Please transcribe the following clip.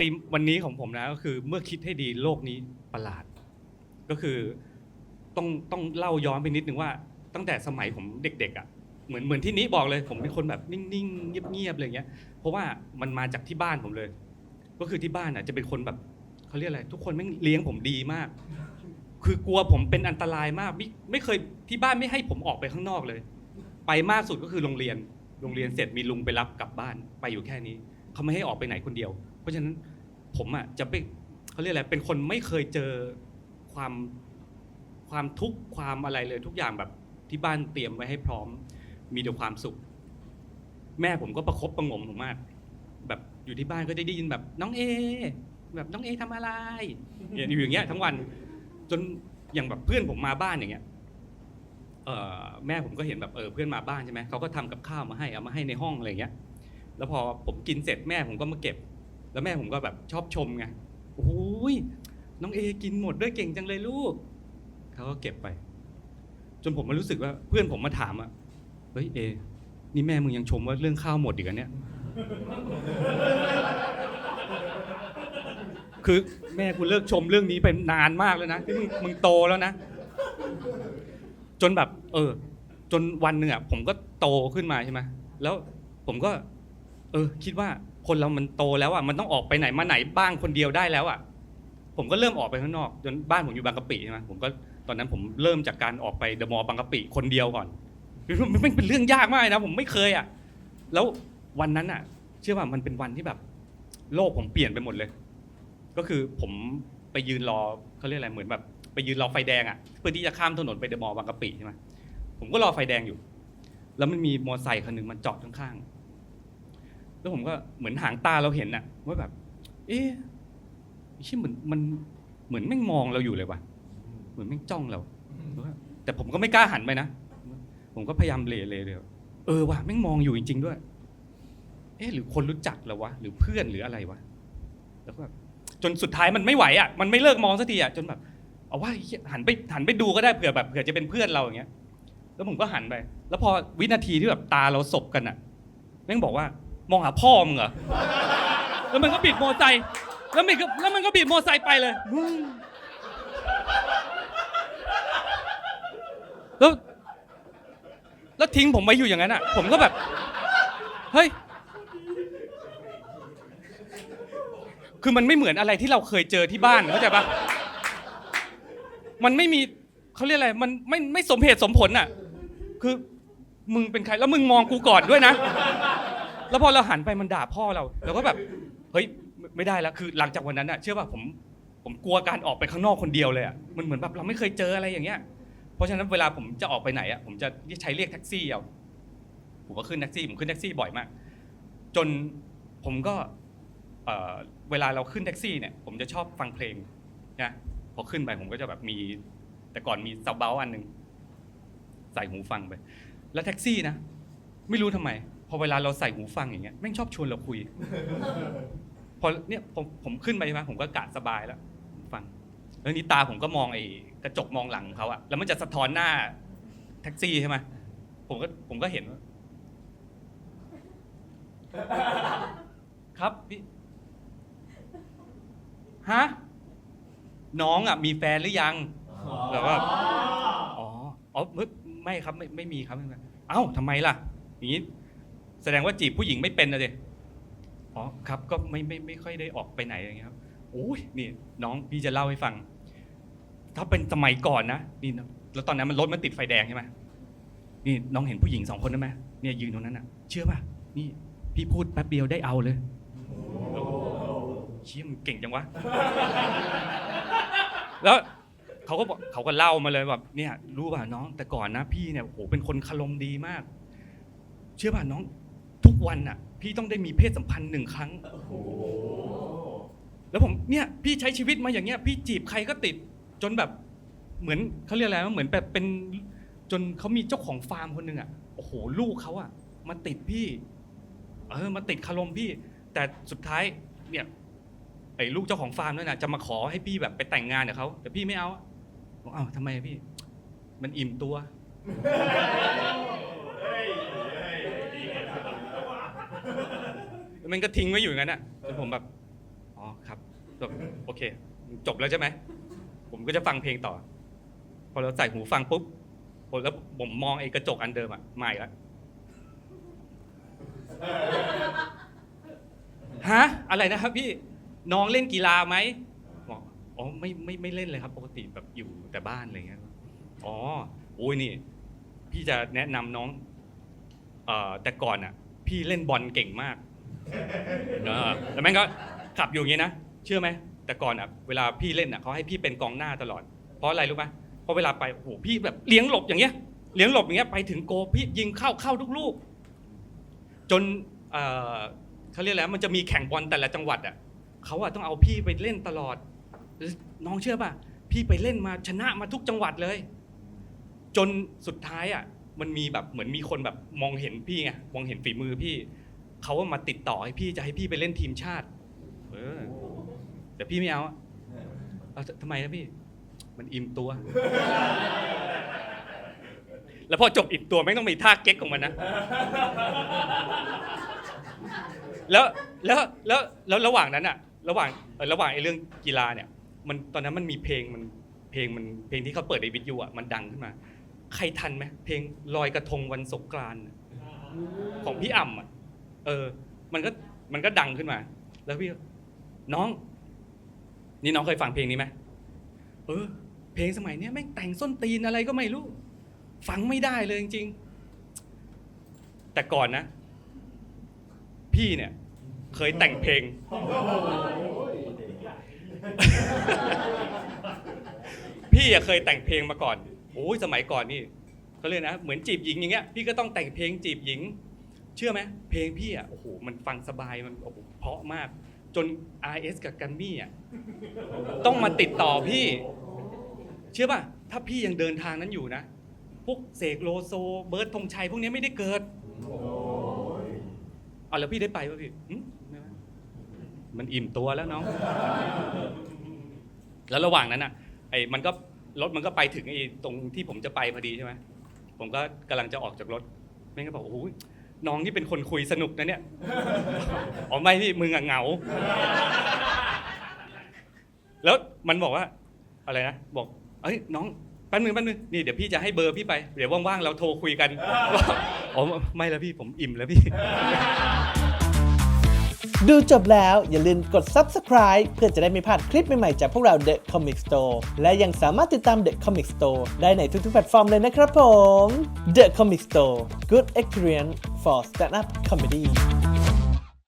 ธีมวันนี้ของผมนะก็คือเมื่อคิดให้ดีโลกนี้ประหลาด ก็คือต้องต้องเล่าย้อนไปนิดนึงว่า ตั้งแต่สมัยผมเด็กๆอะเหมือนเหมือนที่นี้บอกเลยผมเป็นคนแบบนิ่งๆเงียบๆอะไรเงี้ย เพราะว่ามันมาจากที่บ้านผมเลย ก็คือที่บ้านอะจะเป็นคนแบบเขาเรียกอะไรทุกคนไม่เลี้ยงผมดีมาก คือกลัวผมเป็นอันตรายมากไม่ไม่เคยที่บ้านไม่ให้ผมออกไปข้างนอกเลย ไปมากสุดก็คือโรงเรียนโรงเรียนเสร็จมีลุงไปรับกลับบ้านไปอยู่แค่นี้เขาไม่ให้ออกไปไหนคนเดียว เพราะฉะนั้นผมอะจะไม่เขาเรียกอะไรเป็นคนไม่เคยเจอความความทุกข์ความอะไรเลยทุกอย่างแบบที่บ้านเตรียมไว้ให้พร้อม มีแต่ความสุข แม่ผมก็ประคบประงมผมมาก แบบอยู่ที่บ้านก็ได้ได้ยินแบบน้องเอ แบบน้องเอทำอะไรอยู่อย่างเงี้ยทั้งวัน จนอย่างแบบเพื่อนผมมาบ้านอย่างเงี้ยเออแม่ผมก็เห็นแบบเออเพื่อนมาบ้านใช่ไหมเขาก็ทำกับข้าวมาให้เอามาให้ในห้องอะไรเงี้ย แล้วพอผมกินเสร็จแม่ผมก็มาเก็บ แล้วแม่ผมก็แบบชอบชมไงโอ้ยน้องเอกินหมดด้วยเก่งจังเลยลูกเขาก็เก็บไป จนผมมารู้สึกว่าเพื่อนผมมาถามอะเฮ้ยเอ นี่แม่มึงยังชมว่าเรื่องข้าวหมดอีกอันเนี้ยคือแม่กูเลิกชมเรื่องนี้ไปนานมากแล้วนะที่มึงมึงโตแล้วนะ จนแบบ เออ จนวันหนึ่งอะผมก็โตขึ้นมาใช่ไหมแล้วผมก็ เออ คิดว่า คนเรามันโตแล้วอะมันต้องออกไปไหนมาไหนบ้างคนเดียวได้แล้วอะผมก็เริ่มออกไปข้างนอกจนบ้านผมอยู่บางกะปิใช่ไหมผมก็ตอนนั้นผมเริ่มจากการออกไปเดอะมอลล์บางกะปิคนเดียวก่อนมันเป็นเรื่องยากมากนะ ผมไม่เคยอะแล้ววันนั้นอะ เชื่อว่ามันเป็นวันที่แบบ โลกผมเปลี่ยนไปหมดเลย ก็คือผมไปยืนรอเขาเรียกอะไรเหมือนแบบ ไปยืนรอไฟแดงอะเพื่อที่จะข้ามถนนไปเดอะมอลล์บางกะปิใช่ไหมผมก็รอไฟแดงอยู่ แล้วมันมีมอเตอร์ไซค์คันหนึ่งมันจอดข้างๆ แล้วผมก็เหมือนหางตาเราเห็นอะว่าแบบ เอ๊ะชิเหมือนมันเหมือนแม่งมองเราอยู่เลยว่ะ เหมือนแม่งจ้องเรา แต่ผมก็ไม่กล้าหันไปนะ ผมก็พยายามเลเลเลยเออว่ะแม่งมองอยู่จริง ๆ ด้วย เอ๊ะหรือคนรู้จักเราวะหรือเพื่อนหรืออะไรวะแล้วก็แบบจนสุดท้ายมันไม่ไหวอะมันไม่เลิกมองสักทีอะจนแบบเอาว่าหันไปหันไปดูก็ได้เผื่อแบบเผื่อจะเป็นเพื่อนเราอย่างเงี้ย แล้วผมก็หันไป แล้วพอวินาทีที่แบบตาเราสบกันอะแม่งบอกว่า มองหาพ่อมึงเหรอแล้วมันก็บิดมอไซค์แล้วมันก็แล้วมันก็บิดมอไซค์ไปเลยแล้วแล้วทิ้งผมไว้อยู่อย่างนั้นอะ ผมก็แบบ เฮ้ย คือมันไม่เหมือนอะไรที่เราเคยเจอที่บ้านเข้าใจปะมันไม่มีเขาเรียกอะไร มันไม่ไม่สมเหตุสมผลอะ คือมึงเป็นใครแล้วมึงมองกูก่อนด้วยนะ แล้วพอเราหันไปมันด่าพ่อเราเราก็แบบเฮ้ยไม่ไม่ได้แล้วคือหลังจากวันนั้นอะเชื่อป่ะผมผมกลัวการออกไปข้างนอกคนเดียวเลยอะมันเหมือนแบบเราไม่เคยเจออะไรอย่างเงี้ย เพราะฉะนั้นเวลาผมจะออกไปไหนอะผมจะใช้เรียกแท็กซี่เอาผมก็ขึ้นแท็กซี่ผมขึ้นแท็กซี่บ่อยมาก จนผมก็เอ่อเวลาเราขึ้นแท็กซี่เนี่ย ผมจะชอบฟังเพลงนะพอขึ้นไปผมก็จะแบบมี แต่ก่อนมีซับเบลอันหนึ่งใส่หูฟังไป แล้วแท็กซี่นะ ไม่รู้ทำไม พอเวลาเราใส่หูฟังอย่างเงี้ยแม่งชอบชวนเราคุย พอเนี่ยผมผมขึ้นไปใช่ไหมผมก็กะสบายแล้วฟัง แล้วนี่ตาผมก็มองไอ้กระจกมองหลังเขาอะแล้วมันจะสะท้อนหน้าแท็กซี่ใช่ไหมผมก็ผมก็เห็นว่าครับพี่ฮะน้องอะมีแฟนหรือยังแล้วก็อ๋ออ๋อไม่ครับไม่ไม่มีครับเอ้าทำไมล่ะอย่างนี้ แสดงว่าจีบผู้หญิงไม่เป็นนะเดอ๋อครับก็ไม่ไม่ไม่ค่อยได้ออกไปไหนอย่างเงี้ยครับโอ้ยนี่น้องพี่จะเล่าให้ฟัง ถ้าเป็นสมัยก่อนนะนี่นะแล้วตอนนั้นมันรถมันติดไฟแดงใช่ไหมนี่น้องเห็นผู้หญิงสองคนได้ไหมเนี่ยยืนตรงนั้นอะ เชื่อป่ะนี่พี่พูดแป๊บเดียวได้เอาเลยเชี่ยมเก่งจังวะ แล้วเขาก็บอกเขาก็เล่ามาเลยแบบเนี่ย รู้ป่ะน้องแต่ก่อนนะ พี่เนี่ยโอ้โหเป็นคนคารมดีมาก เชื่อป่ะน้อง วันอะ พี่ต้องได้มีเพศสัมพันธ์หนึ่งครั้ง แล้วผมเนี่ยพี่ใช้ชีวิตมาอย่างเงี้ย พี่จีบใครก็ติดจนแบบเหมือนเขาเรียกอะไรวะเหมือนแบบเป็นจนเขามีเจ้าของฟาร์มคนหนึ่งอะโอ้โหลูกเขาอะ มาติดพี่ เออมาติดคารมพี่ แต่สุดท้ายเนี่ยไอ้ลูกเจ้าของฟาร์มนั่นน่ะจะมาขอให้พี่แบบไปแต่งงานกับเขาแต่พี่ไม่เอาอะบอกอ้าวทำไมอะพี่ มันอิ่มตัว มันก็ทิ้งไว้อยู่อย่างนั้นอะจนผมแบบอ๋อครับแบบโอเค จบแล้วใช่ไหมผมก็จะฟังเพลงต่อ พอเราใส่หูฟังปุ๊บผมแล้วผมมองไอ้กระจกอันเดิมอะใหม่แล้วฮะอะไรนะครับพี่น้องเล่นกีฬาไหมบอกอ๋อไม่ไม่ไม่เล่นเลยครับ ปกติแบบอยู่แต่บ้านอะไรเงี้ยอ๋อโอ้ยนี่ พี่จะแนะนำน้องเอ่อแต่ก่อนอะ พี่เล่นบอลเก่งมาก เออแล้วแม่งก็ขับอยู่อย่างนี้นะ เชื่อไหม แต่ก่อนอะ เวลาพี่เล่นอะเขาให้พี่เป็นกองหน้าตลอด เพราะอะไรรู้ไหมเพราะเวลาไป โอ้โห พี่แบบเลี้ยงหลบอย่างเงี้ย เลี้ยงหลบอย่างเงี้ย ไปถึงโกพี่ยิงเข้าเข้าทุกลูก จนเอ่อเขาเรียกแล้วมันจะมีแข่งบอลแต่ละจังหวัดอะเขาอะต้องเอาพี่ไปเล่นตลอด น้องเชื่อป่ะ พี่ไปเล่นมาชนะมาทุกจังหวัดเลย จนสุดท้ายอะ มันมีแบบเหมือนมีคนแบบมองเห็นพี่ไง มองเห็นฝีมือพี่ เขาว่ามาติดต่อให้พี่จะให้พี่ไปเล่นทีมชาติ เออ แต่พี่ไม่เอาอะเอาทำไมนะพี่ มันอิ่มตัว แล้วพอจบอิ่มตัวไม่ต้องมีท่าเก๊กของมันนะ แล้วแล้วแล้วแล้วระหว่างนั้นอะระหว่างเอ่อระหว่างไอ้เรื่องกีฬาเนี่ย มันตอนนั้นมันมีเพลงมันเพลงมันเพลงที่เขาเปิดในวิทยุอะมันดังขึ้นมา ใครทันไหมเพลงลอยกระทงวันสงกรานต์อะของพี่อ่ำอะ เออ มันก็มันก็ดังขึ้นมา แล้วพี่ก็น้อง นี่น้องเคยฟังเพลงนี้ไหมเออ เพลงสมัยเนี้ยแม่งแต่งส้นตีนอะไรก็ไม่รู้ ฟังไม่ได้เลยจริงๆ แต่ก่อนนะ พี่เนี่ย เคยแต่งเพลง พี่อะเคยแต่งเพลงมาก่อน โอ้ยสมัยก่อนนี่เขาเรียกนะ เหมือนจีบหญิงอย่างเงี้ย พี่ก็ต้องแต่งเพลงจีบหญิง ชื่อไหมเพลงพี่อะโอ้โหมันฟังสบายมันโอ้โหเพราะมาก จน RS กับกัมมี่อะต้องมาติดต่อพี่ เชื่อป่ะถ้าพี่ยังเดินทางนั้นอยู่นะพวกเสกโลโซเบิร์ดธงชัยพวกนี้ไม่ได้เกิดเอาแล้วพี่ได้ไปป่ะพี่มันอิ่มตัวแล้วน้อง แล้วระหว่างนั้นอะไอ้มันก็รถมันก็ไปถึงไอ้ตรงที่ผมจะไปพอดีใช่ไหมผมก็กำลังจะออกจากรถแม่งก็บอกโอ้โห น้องนี่เป็นคนคุยสนุกนะเนี่ย อ๋อไม่พี่มึงอะเหงา แล้วมันบอกว่า อะไรนะ บอก เอ้ยน้องแป๊บนึงแป๊บนึงนี่เดี๋ยวพี่จะให้เบอร์พี่ไป เดี๋ยวว่างๆเราโทรคุยกันอ๋อไม่แล้วพี่ผมอิ่มแล้วพี่ ดูจบแล้วอย่าลืมกด subscribe เพื่อจะได้ไม่พลาดคลิปใหม่ๆ จากพวกเรา The Comic Store และยังสามารถติดตาม The Comic Store ได้ในทุกๆแพลตฟอร์มเลยนะครับผม The Comic Store Good Experience for Stand Up Comedy